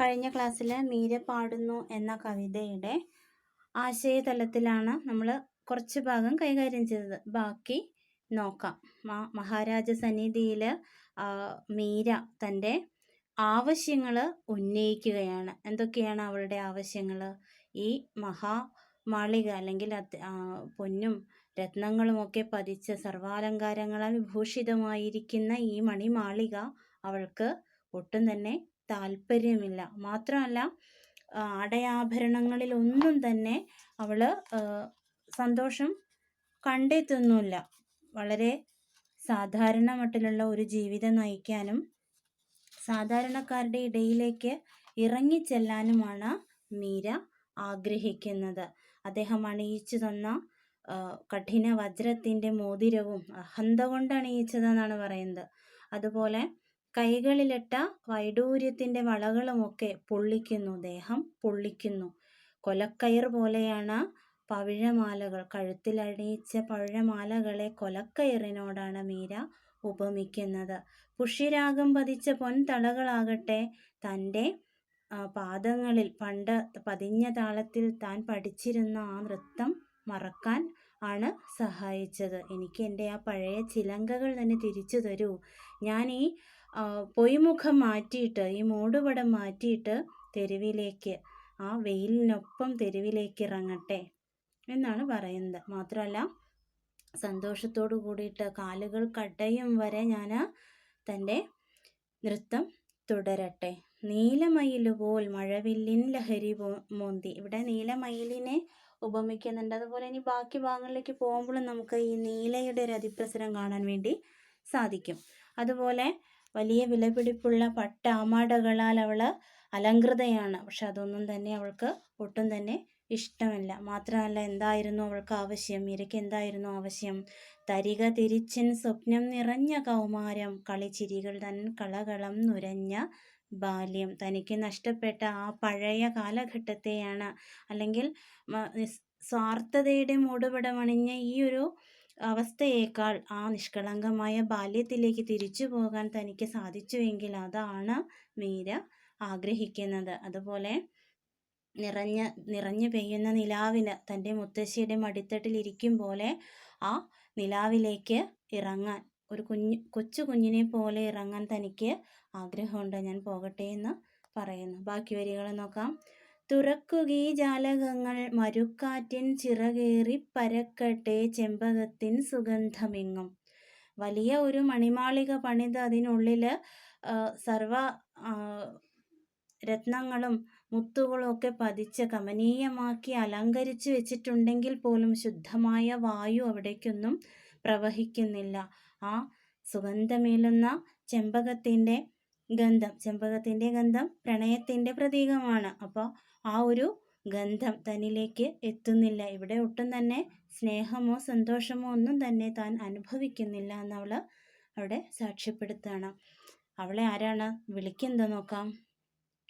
കഴിഞ്ഞ ക്ലാസ്സിൽ മീര പാടുന്നു എന്ന കവിതയുടെ ആശയതലത്തിലാണ് നമ്മൾ കുറച്ച് ഭാഗം കൈകാര്യം ചെയ്തത്. ബാക്കി നോക്കാം. മഹാരാജ സന്നിധിയിൽ മീര തന്റെ ആവശ്യങ്ങൾ ഉന്നയിക്കുകയാണ്. എന്തൊക്കെയാണ് അവളുടെ ആവശ്യങ്ങൾ ഈ മഹാമാളിക അല്ലെങ്കിൽ പൊന്നും രത്നങ്ങളുമൊക്കെ പതിച്ച സർവാലങ്കാരങ്ങളാൽ വിഭൂഷിതമായിരിക്കുന്ന ഈ മണിമാളിക അവൾക്ക് ഒട്ടും തന്നെ താല്പര്യമില്ല. മാത്രമല്ല അടയാഭരണങ്ങളിൽ ഒന്നും തന്നെ അവൾ സന്തോഷം കണ്ടെത്തുന്നില്ല. വളരെ സാധാരണ മട്ടിലുള്ള ഒരു ജീവിതം നയിക്കാനും സാധാരണക്കാരുടെ ഇടയിലേക്ക് ഇറങ്ങിച്ചെല്ലാനുമാണ് മീര ആഗ്രഹിക്കുന്നത്. അദ്ദേഹം അണിയിച്ചു തന്ന കഠിന വജ്രത്തിന്റെ മോതിരവും അഹന്ത കൊണ്ട് അണിയിച്ചതെന്നാണ് പറയുന്നത്. അതുപോലെ കൈകളിലിട്ട വൈഡൂര്യത്തിന്റെ വളകളുമൊക്കെ പൊള്ളിക്കുന്നു ദേഹം പൊള്ളിക്കുന്നു. കൊലക്കയർ പോലെയാണ് പവിഴമാലകൾ. കഴുത്തിലണിയിച്ച പവിഴമാലകളെ കൊലക്കയറിനോടാണ് മീര ഉപമിക്കുന്നത്. പുഷ്യരാഗം പതിച്ച പൊൻതളകളാകട്ടെ തന്റെ പാദങ്ങളിൽ. പണ്ട് പതിഞ്ഞ താളത്തിൽ താൻ പഠിച്ചിരുന്ന ആ നൃത്തം മറക്കാൻ ആണ് സഹായിച്ചത്. എനിക്ക് എന്റെ ആ പഴയ ചിലങ്കകൾ തന്നെ തിരിച്ചു തരൂ. ഞാൻ ഈ പൊയ്മുഖം മാറ്റിയിട്ട് ഈ മൂടുപടം മാറ്റിയിട്ട് തെരുവിലേക്ക് ആ വെയിലിനൊപ്പം തെരുവിലേക്ക് ഇറങ്ങട്ടെ എന്നാണ് പറയുന്നത്. മാത്രമല്ല സന്തോഷത്തോടു കൂടിയിട്ട് കാലുകൾ കടയും വരെ ഞാൻ തന്റെ നൃത്തം തുടരട്ടെ. നീലമയിലുപോൽ മഴവില്ലിൻ ലഹരി മോന്തി. ഇവിടെ നീലമയിലിനെ ഉപമിക്കുന്നുണ്ട്. അതുപോലെ ഇനി ബാക്കി ഭാഗങ്ങളിലേക്ക് പോകുമ്പോഴും നമുക്ക് ഈ നീലയുടെ ഒരു അതിപ്രസരം കാണാൻ വേണ്ടി സാധിക്കും. അതുപോലെ വലിയ വിലപിടിപ്പുള്ള പട്ടാമാടകളാൽ അവൾ അലങ്കൃതയാണ്. പക്ഷെ അതൊന്നും തന്നെ അവൾക്ക് ഒട്ടും തന്നെ ഇഷ്ടമല്ല. മാത്രമല്ല എന്തായിരുന്നു അവൾക്ക് ആവശ്യം? ഇരയ്ക്ക് എന്തായിരുന്നു ആവശ്യം? തരിക തിരിച്ചൻ സ്വപ്നം നിറഞ്ഞ കൗമാരം. കളിച്ചിരികൾ തൻ കളകളം നുരഞ്ഞ ബാല്യം. തനിക്ക് നഷ്ടപ്പെട്ട ആ പഴയ കാലഘട്ടത്തെയാണ് അല്ലെങ്കിൽ സ്വാർത്ഥതയുടെ മൂടുപടമണിഞ്ഞ ഈ ഒരു അവസ്ഥയേക്കാൾ ആ നിഷ്കളങ്കമായ ബാല്യത്തിലേക്ക് തിരിച്ചു പോകാൻ തനിക്ക് സാധിച്ചുവെങ്കിൽ അതാണ് മീര ആഗ്രഹിക്കുന്നത്. അതുപോലെ നിറഞ്ഞ നിറഞ്ഞു പെയ്യുന്ന നിലാവിന് തന്റെ മുത്തശ്ശിയുടെ മടിത്തട്ടിൽ ഇരിക്കും പോലെ ആ നിലാവിലേക്ക് ഇറങ്ങാൻ ഒരു കുഞ്ഞു കൊച്ചു കുഞ്ഞിനെ പോലെ ഇറങ്ങാൻ തനിക്ക് ആഗ്രഹമുണ്ട്. ഞാൻ പോകട്ടെ എന്ന് പറയുന്നു. ബാക്കി വരികൾ നോക്കാം. തുറക്കുകീ ജാലകങ്ങൾ മരുക്കാറ്റിൻ ചിറകേറി പരക്കട്ടെ ചെമ്പകത്തിൻ സുഗന്ധമെങ്ങും. വലിയ ഒരു മണിമാളിക പണിത് അതിനുള്ളിൽ സർവ രത്നങ്ങളും മുത്തുകളും ഒക്കെ പതിച്ച് കമനീയമാക്കി അലങ്കരിച്ച് വെച്ചിട്ടുണ്ടെങ്കിൽ പോലും ശുദ്ധമായ വായു അവിടേക്കൊന്നും പ്രവഹിക്കുന്നില്ല. ആ സുഗന്ധമേലുന്ന ചെമ്പകത്തിന്റെ ഗന്ധം ചെമ്പകത്തിന്റെ ഗന്ധം പ്രണയത്തിന്റെ പ്രതീകമാണ്. അപ്പോൾ ആ ഒരു ഗന്ധം തന്നിലേക്ക് എത്തുന്നില്ല. ഇവിടെ ഒട്ടും തന്നെ സ്നേഹമോ സന്തോഷമോ ഒന്നും തന്നെ താൻ അനുഭവിക്കുന്നില്ല എന്നവൾ അവിടെ സാക്ഷ്യപ്പെടുത്തുകയാണ്. അവളെ ആരാണ്? വിളിക്കെന്തോ നോക്കാം.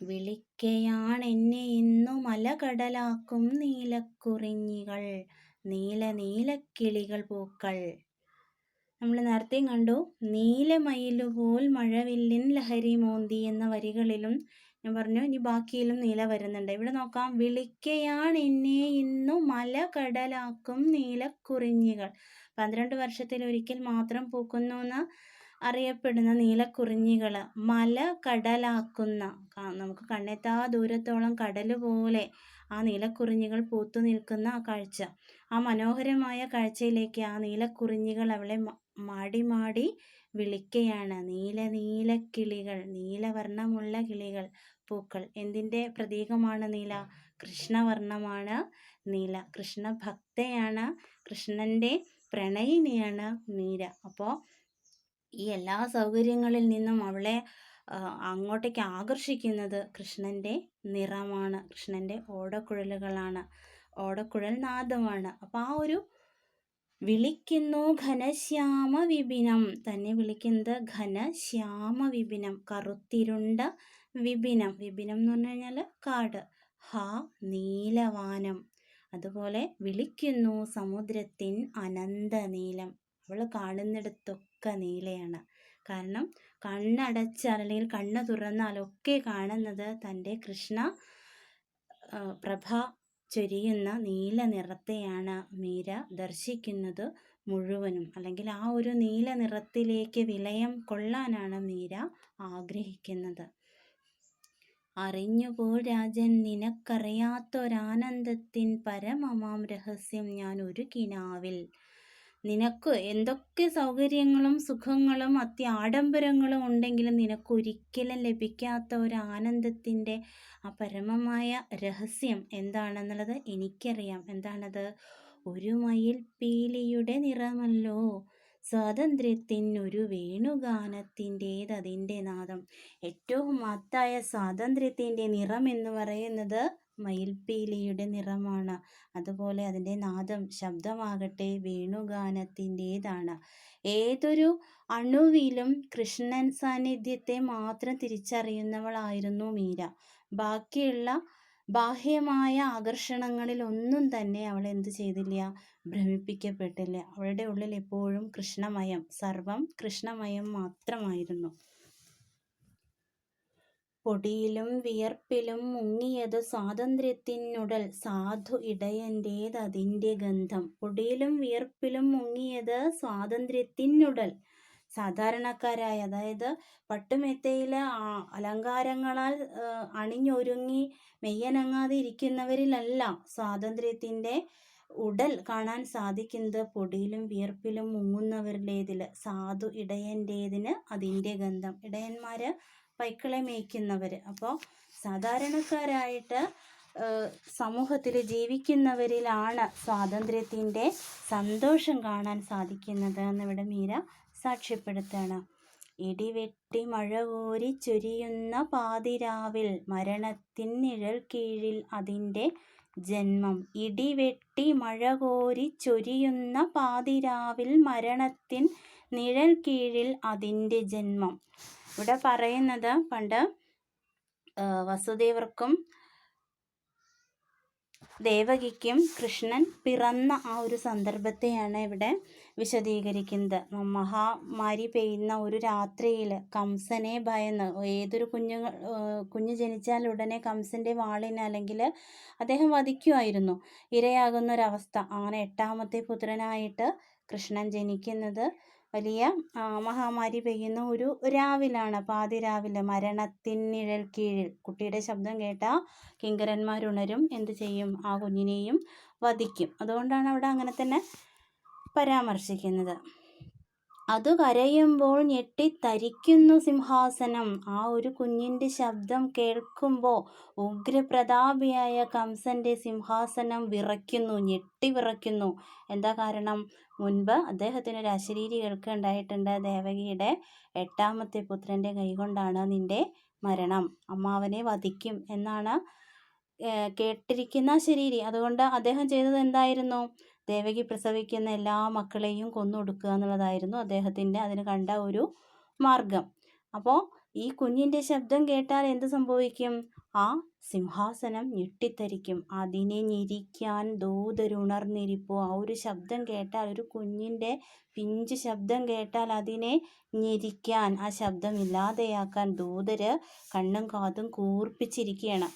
വിളിക്കയാണ് എന്നെ ഇന്നു മലകടലാക്കും നീലക്കുറിഞ്ഞികൾ നീല നീലക്കിളികൾ പൂക്കൾ. നമ്മൾ നേരത്തെയും കണ്ടു നീലമയിലുപോൽ മഴവില്ലിൻ ലഹരി മോന്തി എന്ന വരികളിലും ഞാൻ പറഞ്ഞു ഇനി ബാക്കിയിലും നീല വരുന്നുണ്ട്. ഇവിടെ നോക്കാം. വിളിക്കയാണ് എന്നെ ഇന്നു മല കടലാക്കും നീലക്കുറിഞ്ഞികൾ. പന്ത്രണ്ട് വർഷത്തിൽ ഒരിക്കൽ മാത്രം പൂക്കുന്നു എന്ന് അറിയപ്പെടുന്ന നീലക്കുറിഞ്ഞികൾ മല കടലാക്കുന്ന നമുക്ക് കണ്ണെത്താ ദൂരത്തോളം കടൽ പോലെ ആ നീലക്കുറിഞ്ഞികൾ പൂത്തു നിൽക്കുന്ന ആ കാഴ്ച. ആ മനോഹരമായ കാഴ്ചയിലേക്ക് ആ നീലക്കുറിഞ്ഞികൾ അവളെ മാടി മാടി വിളിക്കയാണ്. നീല നീല കിളികൾ നീലവർണമുള്ള കിളികൾ പൂക്കൾ. എന്തിന്റെ പ്രതീകമാണ് നീല? കൃഷ്ണവർണമാണ് നീല. കൃഷ്ണഭക്തയാണ് കൃഷ്ണന്റെ പ്രണയിനിയാണ് നീല. അപ്പോൾ ഈ എല്ലാ സൗകര്യങ്ങളിൽ നിന്നും അവളെ അങ്ങോട്ടേക്ക് ആകർഷിക്കുന്നത് കൃഷ്ണന്റെ നിറമാണ്. കൃഷ്ണന്റെ ഓടക്കുഴലുകളാണ്. ഓടക്കുഴൽ നാദമാണ്. അപ്പോൾ ആ ഒരു വിളിക്കുന്നു ഘനശ്യാമ വിപിനം. തന്നെ വിളിക്കുന്നത് ഘനശ്യാമ വിപിനം. കറുത്തിരുണ്ട വിപിനം. വിപിനം എന്ന് പറഞ്ഞു കഴിഞ്ഞാൽ കാട്. ഹ നീലവാനം. അതുപോലെ വിളിക്കുന്നു സമുദ്രത്തിൻ അനന്ത നീലം. അവൾ കാണുന്നിടത്തൊക്കെ നീലയാണ്. കാരണം കണ്ണടച്ചാൽ അല്ലെങ്കിൽ കണ്ണ് തുറന്നാലൊക്കെ കാണുന്നത് തന്റെ കൃഷ്ണ പ്രഭ ചൊരിയുന്ന നീല നിറത്തെയാണ് മീര ദർശിക്കുന്നത് മുഴുവനും. അല്ലെങ്കിൽ ആ ഒരു നീല നിറത്തിലേക്ക് വിലയം കൊള്ളാനാണ് മീര ആഗ്രഹിക്കുന്നത്. അറിഞ്ഞുപോൽ രാജൻ നിനക്കറിയാത്തൊരാനന്ദത്തിൻ പരമമാം രഹസ്യം ഞാൻ ഒരു കിനാവിൽ നിനക്ക് എന്തൊക്കെ സൗകര്യങ്ങളും സുഖങ്ങളും അത്യാഡംബരങ്ങളും ഉണ്ടെങ്കിലും നിനക്ക് ഒരിക്കലും ലഭിക്കാത്ത ഒരു ആനന്ദത്തിന്റെ ആ പരമമായ രഹസ്യം എന്താണെന്നുള്ളത് എനിക്കറിയാം. എന്താണത്? ഒരു മയിൽ പീലിയുടെ നിറമല്ലോ. സ്വാതന്ത്ര്യത്തിനൊരു വേണുഗാനത്തിന്റേതതിന്റെ നാദം. ഏറ്റവും മഹത്തായ സ്വാതന്ത്ര്യത്തിന്റെ നിറം എന്ന് പറയുന്നത് മയിൽപ്പീലിയുടെ നിറമാണ്. അതുപോലെ അതിന്റെ നാദം ശബ്ദമാകട്ടെ വേണുഗാനത്തിന്റേതാണ്. ഏതൊരു അണുവിലും കൃഷ്ണൻ സാന്നിധ്യത്തെ മാത്രം തിരിച്ചറിയുന്നവളായിരുന്നു മീര. ബാക്കിയുള്ള ബാഹ്യമായ ആകർഷണങ്ങളിൽ ഒന്നും തന്നെ അവൾ എന്ത് ചെയ്തില്ല ഭ്രമിപ്പിക്കപ്പെട്ടില്ല. അവളുടെ ഉള്ളിൽ എപ്പോഴും കൃഷ്ണമയം സർവം കൃഷ്ണമയം മാത്രമായിരുന്നു. പൊടിയിലും വിയർപ്പിലും മുങ്ങിയത് സ്വാതന്ത്ര്യത്തിനുടൽ സാധു ഇടയന്റേതതിന്റെ ഗന്ധം. പൊടിയിലും വിയർപ്പിലും മുങ്ങിയത് സ്വാതന്ത്ര്യത്തിനുടൽ സാധാരണക്കാരായ അതായത് പട്ടുമെത്തയിലെ അലങ്കാരങ്ങളാൽ അണിഞ്ഞൊരുങ്ങി മെയ്യനങ്ങാതെ ഇരിക്കുന്നവരിലല്ല സ്വാതന്ത്ര്യത്തിന്റെ ഉടൽ കാണാൻ സാധിക്കുന്നത്. പൊടിയിലും വിയർപ്പിലും മുങ്ങുന്നവരുടേതിൽ സാധു ഇടയന്റേതിന് അതിന്റെ ഗന്ധം. ഇടയന്മാർ പൈക്കളെ മേയ്ക്കുന്നവർ അപ്പോൾ സാധാരണക്കാരായിട്ട് സമൂഹത്തിൽ ജീവിക്കുന്നവരിലാണ് സ്വാതന്ത്ര്യത്തിന്റെ സന്തോഷം കാണാൻ സാധിക്കുന്നത് എന്നിവിടെ മീര സാക്ഷ്യപ്പെടുത്തുകയാണ് ഇടിവെട്ടി മഴ കോരി ചൊരിയുന്ന പാതിരാവിൽ മരണത്തിൻ നിഴൽ കീഴിൽ അതിന്റെ ജന്മം. ഇടിവെട്ടി മഴ കോരി ചൊരിയുന്ന പാതിരാവിൽ മരണത്തിൻ നിഴൽ കീഴിൽ അതിന്റെ ജന്മം. ഇവിടെ പറയുന്നത് പണ്ട് വസുദേവർക്കും ദേവകിക്കും കൃഷ്ണൻ പിറന്ന ആ ഒരു സന്ദർഭത്തെയാണ് ഇവിടെ വിശദീകരിക്കുന്നത്. മഹാമാരി പെയ്യുന്ന ഒരു രാത്രിയിൽ കംസനെ ഭയന്ന് ഏതൊരു കുഞ്ഞു കുഞ്ഞു ജനിച്ചാൽ ഉടനെ കംസന്റെ വാളിന് അല്ലെങ്കിൽ അദ്ദേഹം വധിക്കുമായിരുന്നു. ഇരയാകുന്ന ഒരവസ്ഥ. അങ്ങനെ എട്ടാമത്തെ പുത്രനായിട്ട് കൃഷ്ണൻ ജനിക്കുന്നത് വലിയ മഹാമാരി പെയ്യുന്ന ഒരു രാവിലാണ്. പാതിരാവിലെ മരണത്തിൻ നിഴൽ കീഴിൽ കുട്ടിയുടെ ശബ്ദം കേട്ട കിങ്കരന്മാരുണരും എന്ത് ചെയ്യും? ആ കുഞ്ഞിനെയും വധിക്കും. അതുകൊണ്ടാണ് അവിടെ അങ്ങനെ തന്നെ പരാമർശിക്കുന്നത്. അത് കരയുമ്പോൾ ഞെട്ടിത്തരിക്കുന്നു സിംഹാസനം. ആ ഒരു കുഞ്ഞിന്റെ ശബ്ദം കേൾക്കുമ്പോൾ ഉഗ്രപ്രതാപിയായ കംസന്റെ സിംഹാസനം വിറയ്ക്കുന്നു ഞെട്ടി വിറയ്ക്കുന്നു. എന്താ കാരണം? മുൻപ് അദ്ദേഹത്തിന് ഒരു അശരീരി കേൾക്കുണ്ടായിട്ടുണ്ട് ദേവകിയുടെ എട്ടാമത്തെ പുത്രന്റെ കൈകൊണ്ടാണ് നിന്റെ മരണം. അമ്മാവനെ വധിക്കും എന്നാണ് കേട്ടിരിക്കുന്ന ശരീരി അതുകൊണ്ട് അദ്ദേഹം ചെയ്തത് എന്തായിരുന്നു? ദേവകി പ്രസവിക്കുന്ന എല്ലാ മക്കളെയും കൊന്നൊടുക്കുക എന്നുള്ളതായിരുന്നു അദ്ദേഹത്തിന്റെ അതിന് കണ്ട ഒരു മാർഗം അപ്പോൾ ഈ കുഞ്ഞിന്റെ ശബ്ദം കേട്ടാൽ എന്ത് സംഭവിക്കും? ആ സിംഹാസനം ഞെട്ടിത്തരിക്കും അതിനെ ഞെരിക്കാൻ ദൂതരുണർന്നിരിപ്പോ. ആ ഒരു ശബ്ദം കേട്ടാൽ ഒരു കുഞ്ഞിന്റെ പിഞ്ച് ശബ്ദം കേട്ടാൽ അതിനെ ഞെരിക്കാൻ ആ ശബ്ദം ഇല്ലാതെയാക്കാൻ ദൂതര് കണ്ണും കാതും കൂർപ്പിച്ചിരിക്കുകയാണ്.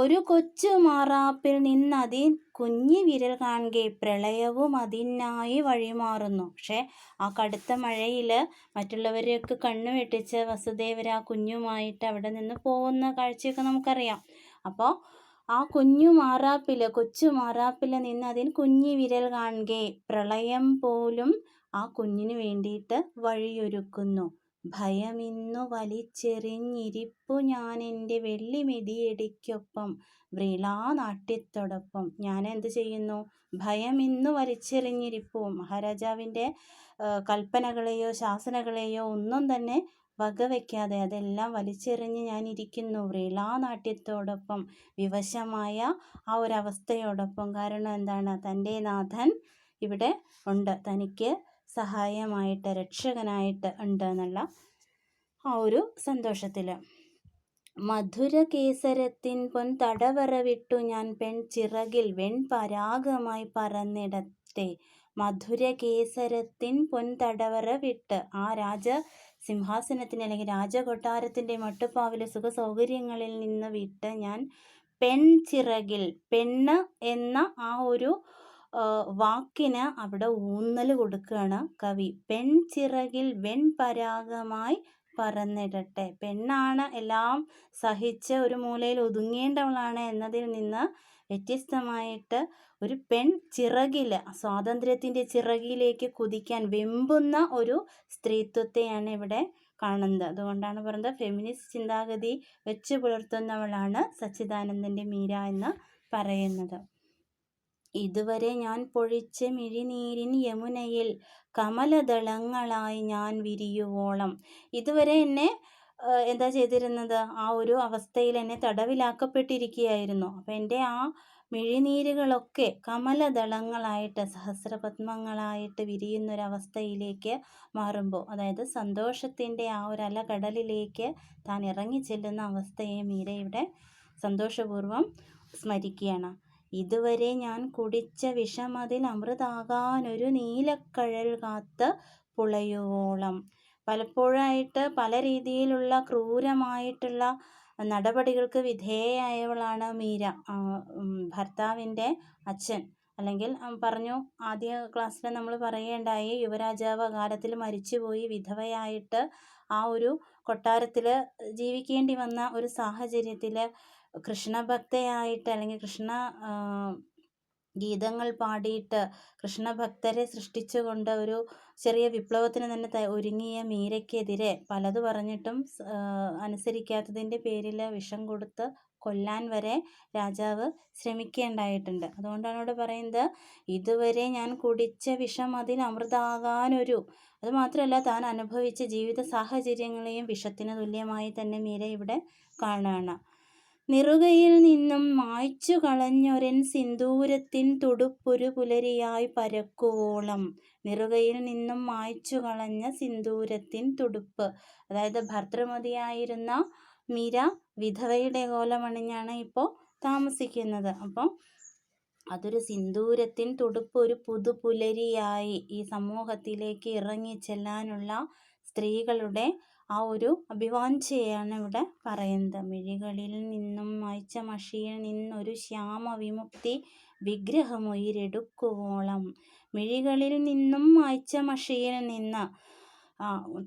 ഒരു കൊച്ചു മാറാപ്പിൽ നിന്നതിൻ കുഞ്ഞു വിരൽ കാണുക പ്രളയവും അതിനായി വഴിമാറുന്നു. പക്ഷേ ആ കടുത്ത മഴയിൽ മറ്റുള്ളവരെയൊക്കെ കണ്ണു വെട്ടിച്ച് വസുദേവർ ആ കുഞ്ഞുമായിട്ട് അവിടെ നിന്ന് പോകുന്ന കാഴ്ചയൊക്കെ നമുക്കറിയാം. അപ്പോൾ ആ കുഞ്ഞു മാറാപ്പിൽ കൊച്ചു മാറാപ്പിൽ നിന്ന് അതിന് കുഞ്ഞു വിരൽ കാണുക പ്രളയം പോലും ആ കുഞ്ഞിന് വേണ്ടിയിട്ട് വഴിയൊരുക്കുന്നു. ഭയമിന്നു വലിച്ചെറിഞ്ഞിരിപ്പു ഞാനെന്റെ വെള്ളിമെതിയടിക്കൊപ്പം വ്രീളാനാട്യത്തോടൊപ്പം ഞാൻ എന്ത് ചെയ്യുന്നു? ഭയമിന്നു വലിച്ചെറിഞ്ഞിരിപ്പു. മഹാരാജാവിന്റെ കൽപ്പനകളെയോ ശാസനകളെയോ ഒന്നും തന്നെ വകവയ്ക്കാതെ അതെല്ലാം വലിച്ചെറിഞ്ഞ് ഞാൻ ഇരിക്കുന്നു വ്രീളാനാട്യത്തോടൊപ്പം വിവശമായ ആ ഒരവസ്ഥയോടൊപ്പം. കാരണം എന്താണ്? തന്റെ നാഥൻ ഇവിടെ ഉണ്ട്. തനിക്ക് സഹായമായിട്ട് രക്ഷകനായിട്ട് ഉണ്ട് എന്നുള്ള ആ ഒരു സന്തോഷത്തിൽ മധുര കേസരത്തിൻ പൊൻ തടവറ വിട്ടു ഞാൻ പെൺ ചിറകിൽ വെൺപരാഗമായി പറന്നിടത്തെ. മധുരകേസരത്തിൻ പൊൻതടവറ വിട്ട് ആ രാജ സിംഹാസനത്തിന് അല്ലെങ്കിൽ രാജകൊട്ടാരത്തിന്റെ മട്ടുപ്പാവിലെ സുഖസൗകര്യങ്ങളിൽ നിന്ന് വിട്ട് ഞാൻ പെൺചിറകിൽ പെണ്ണ് എന്ന ആ ഒരു വാക്കിന് അവിടെ ഊന്നൽ കൊടുക്കുകയാണ് കവി. പെൺചിറകിൽ വെൺപരാഗമായി പറന്നിടട്ടെ. പെണ്ണാണ് എല്ലാം സഹിച്ച് ഒരു മൂലയിൽ ഒതുങ്ങേണ്ടവളാണ് എന്നതിൽ നിന്ന് വ്യത്യസ്തമായിട്ട് ഒരു പെൺ ചിറകിൽ സ്വാതന്ത്ര്യത്തിന്റെ ചിറകിലേക്ക് കുതിക്കാൻ വെമ്പുന്ന ഒരു സ്ത്രീത്വത്തെയാണ് ഇവിടെ കാണുന്നത്. അതുകൊണ്ടാണ് പറയുന്നത് ഫെമിനിസ്റ്റ് ചിന്താഗതി വെച്ച് പുലർത്തുന്നവളാണ് സച്ചിദാനന്ദന്റെ മീര എന്ന് പറയുന്നത്. ഇതുവരെ ഞാൻ പൊഴിച്ച മിഴിനീരിൻ യമുനയിൽ കമലദളങ്ങളായി ഞാൻ വിരിയുവോളം. ഇതുവരെ എന്നെ എന്താ ചെയ്തിരുന്നത്? ആ ഒരു അവസ്ഥയിൽ എന്നെ തടവിലാക്കപ്പെട്ടിരിക്കുകയായിരുന്നു. അപ്പം എന്റെ ആ മിഴിനീരുകളൊക്കെ കമലദളങ്ങളായിട്ട് സഹസ്രപത്മങ്ങളായിട്ട് വിരിയുന്നൊരവസ്ഥയിലേക്ക് മാറുമ്പോൾ അതായത് സന്തോഷത്തിന്റെ ആ ഒരു അലകടലിലേക്ക് താൻ ഇറങ്ങി ചെല്ലുന്ന അവസ്ഥയെ മീര ഇവിടെ സന്തോഷപൂർവം സ്മരിക്കുകയാണ്. ഇതുവരെ ഞാൻ കുടിച്ച വിഷം അതിൽ വിഷമതിൽ അമൃതാകാനൊരു നീലക്കഴൽ കാത്ത് പുളയുവോളം. പലപ്പോഴായിട്ട് പല രീതിയിലുള്ള ക്രൂരമായിട്ടുള്ള നടപടികൾക്ക് വിധേയയായവളാണ് മീര. ഭർത്താവിന്റെ അച്ഛൻ. അല്ലെങ്കിൽ പറഞ്ഞു ആദ്യ ക്ലാസ്സിൽ നമ്മൾ പറയുകയുണ്ടായി യുവരാജാവ് കാലത്തിൽ മരിച്ചുപോയി വിധവയായിട്ട് ആ ഒരു കൊട്ടാരത്തിൽ ജീവിക്കേണ്ടി വന്ന ഒരു സാഹചര്യത്തിൽ കൃഷ്ണഭക്തയായിട്ട് അല്ലെങ്കിൽ കൃഷ്ണ ഗീതങ്ങൾ പാടിയിട്ട് കൃഷ്ണഭക്തരെ സൃഷ്ടിച്ചുകൊണ്ട് ഒരു ചെറിയ വിപ്ലവത്തിന് തന്നെ ഒരുങ്ങിയ മീരയ്ക്കെതിരെ പലത് പറഞ്ഞിട്ടും അനുസരിക്കാത്തതിന്റെ പേരിൽ വിഷം കൊടുത്ത് കൊല്ലാൻ വരെ രാജാവ് ശ്രമിക്കേണ്ടായിട്ടുണ്ട്. അതുകൊണ്ടാണ് ഇവിടെ പറയുന്നത് ഇതുവരെ ഞാൻ കുടിച്ച വിഷം അതിൽ അമൃതാകാനൊരു അത് മാത്രമല്ല താൻ അനുഭവിച്ച ജീവിത സാഹചര്യങ്ങളെയും വിഷത്തിന് തുല്യമായി തന്നെ മീര ഇവിടെ കാണുകയാണ്. നിറുകയിൽ നിന്നും മായ്ച്ചു കളഞ്ഞൊരൻ സിന്ദൂരത്തിൻ തുടുപ്പൊരു പുലരിയായി പരക്കുവോളം. നിറുകയിൽ നിന്നും മായ്ച്ചു കളഞ്ഞ സിന്ദൂരത്തിൻ തുടുപ്പ്. അതായത് ഭർത്തൃമതിയായിരുന്ന മീര വിധവയുടെ കോലമണിഞ്ഞാണ് ഇപ്പോൾ താമസിക്കുന്നത്. അപ്പോൾ അതൊരു സിന്ദൂരത്തിൻ തുടുപ്പ് ഒരു പുതുപുലരിയായി ഈ സമൂഹത്തിലേക്ക് ഇറങ്ങി ചെല്ലാനുള്ള സ്ത്രീകളുടെ ആ ഒരു അഭിവാഞ്ചയാണ് ഇവിടെ പറയുന്നത്. മിഴികളിൽ നിന്നും മായ്ച്ച മഷിയിൽ നിന്നൊരു ശ്യാമവിമുക്തി വിഗ്രഹമുയിരെടുക്കുവോളം. മിഴികളിൽ നിന്നും മായ്ച്ച മഷിയിൽ നിന്ന്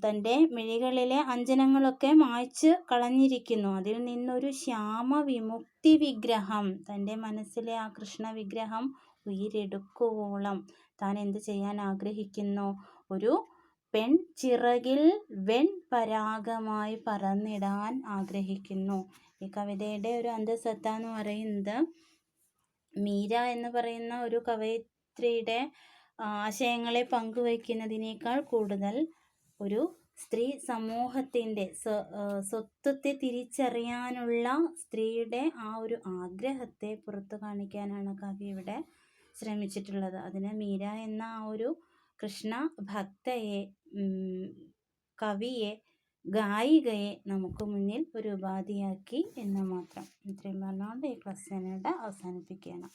തന്റെ മിഴികളിലെ അഞ്ജനങ്ങളൊക്കെ മായ്ച്ച് കളഞ്ഞിരിക്കുന്നു. അതിൽ നിന്നൊരു ശ്യാമവിമുക്തി വിഗ്രഹം തന്റെ മനസ്സിലെ ആ കൃഷ്ണ വിഗ്രഹം ഉയിരെടുക്കുവോളം. താൻ എന്ത് ചെയ്യാൻ ആഗ്രഹിക്കുന്നു? ഒരു പെൺചിറകിൽ വെൺപരാഗമായി പറന്നിടാൻ ആഗ്രഹിക്കുന്നു. ഈ കവിതയുടെ ഒരു അന്തസത്ത എന്ന് പറയുന്നത് മീര എന്ന് പറയുന്ന ഒരു കവയിത്രിയുടെ ആശയങ്ങളെ പങ്കുവയ്ക്കുന്നതിനേക്കാൾ കൂടുതൽ ഒരു സ്ത്രീ സമൂഹത്തിന്റെ സ്വത്വത്തെ തിരിച്ചറിയാനുള്ള സ്ത്രീയുടെ ആ ഒരു ആഗ്രഹത്തെ പുറത്തു കാണിക്കാനാണ് കവി ഇവിടെ ശ്രമിച്ചിട്ടുള്ളത്. അതിന് മീര എന്ന ആ ഒരു കൃഷ്ണ ഭക്തയെ കവിയെ ഗായികയെ നമുക്ക് മുന്നിൽ ഒരു ഉപാധിയാക്കി എന്ന് മാത്രം. ഇത്രയും പറഞ്ഞുകൊണ്ട് ഈ ക്ലാസ് ഞാനിവിടെ അവസാനിപ്പിക്കുകയാണ്.